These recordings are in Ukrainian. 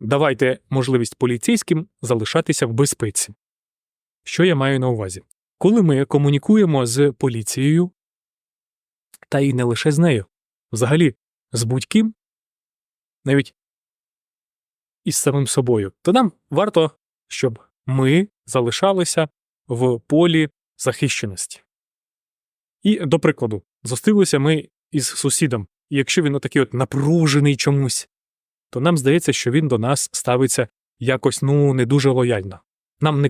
давайте можливість поліцейським залишатися в безпеці. Що я маю на увазі? Коли ми комунікуємо з поліцією, та й не лише з нею, взагалі з будь-ким, навіть із самим собою, то нам варто, щоб ми залишалися в полі захищеності. І, до прикладу, зустрілися ми із сусідом, і якщо він отакий от напружений чомусь, то нам здається, що він до нас ставиться якось ну не дуже лояльно. Нам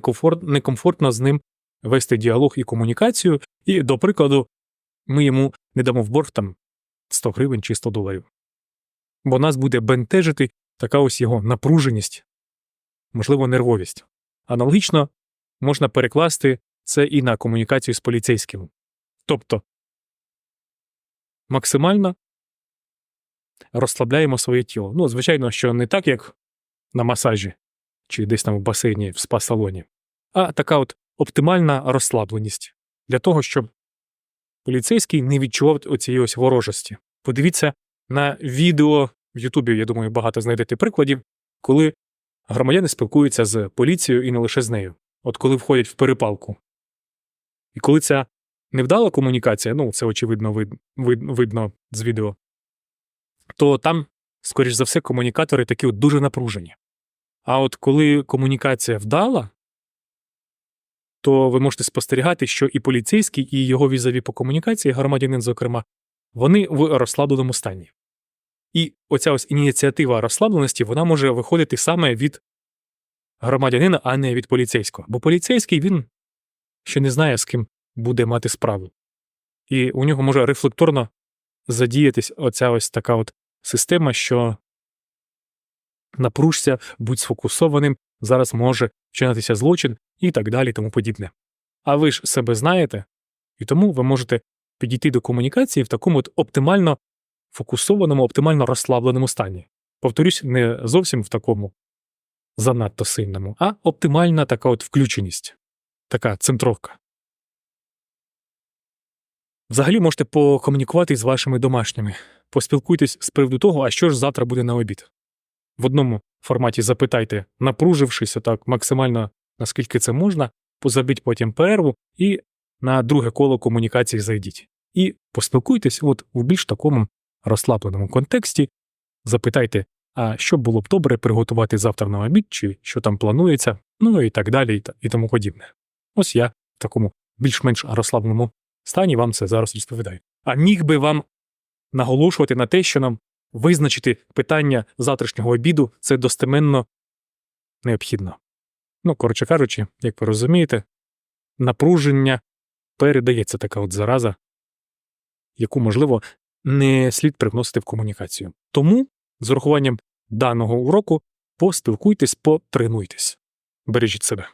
некомфортно з ним вести діалог і комунікацію, і, до прикладу, ми йому не дамо в борг там 100 гривень чи 100 доларів. Бо нас буде бентежити така ось його напруженість, можливо, нервовість. Аналогічно можна перекласти це і на комунікацію з поліцейським. Тобто максимально розслабляємо своє тіло. Ну, звичайно, що не так, як на масажі чи десь там в басейні в спа-салоні, а така от оптимальна розслабленість для того, щоб поліцейський не відчував оцієї ось ворожості. Подивіться на відео в Ютубі, я думаю, багато знайдете прикладів, коли громадяни спілкуються з поліцією і не лише з нею. От коли входять в перепалку. І коли ця невдала комунікація, ну це очевидно вид, вид, видно з відео, то там, скоріш за все, комунікатори такі от дуже напружені. А от коли комунікація вдала, то ви можете спостерігати, що і поліцейський, і його візові по комунікації, громадянин, зокрема, вони в розслабленому стані. І оця ось ініціатива розслабленості вона може виходити саме від громадянина, а не від поліцейського. Бо поліцейський він ще не знає, з ким буде мати справу. І у нього може рефлекторно задіятись оця ось така от система, що напружся, будь сфокусованим, зараз може вчинатися злочин і так далі, тому подібне. А ви ж себе знаєте, і тому ви можете підійти до комунікації в такому от оптимально фокусованому, оптимально розслабленому стані. Повторюсь, не зовсім в такому занадто сильному, а оптимальна така от включеність, така центровка. Взагалі можете покомунікувати з вашими домашніми, поспілкуйтесь з приводу того, а що ж завтра буде на обід. В одному форматі запитайте, напружившись отак максимально наскільки це можна, позабіть потім перерву і на друге коло комунікації зайдіть. І поспілкуйтесь от в більш такому розслабленому контексті, запитайте, а що було б добре приготувати завтра на обід, чи що там планується, ну і так далі, і тому подібне. Ось я в такому більш-менш розслабленому стані вам це зараз розповідаю. А міг би вам наголошувати на те, що нам визначити питання завтрашнього обіду це достеменно необхідно. Ну, коротше кажучи, як ви розумієте, напруження передається така от зараза, яку, можливо, не слід привносити в комунікацію. Тому, з урахуванням даного уроку, поспілкуйтесь, потренуйтесь. Бережіть себе.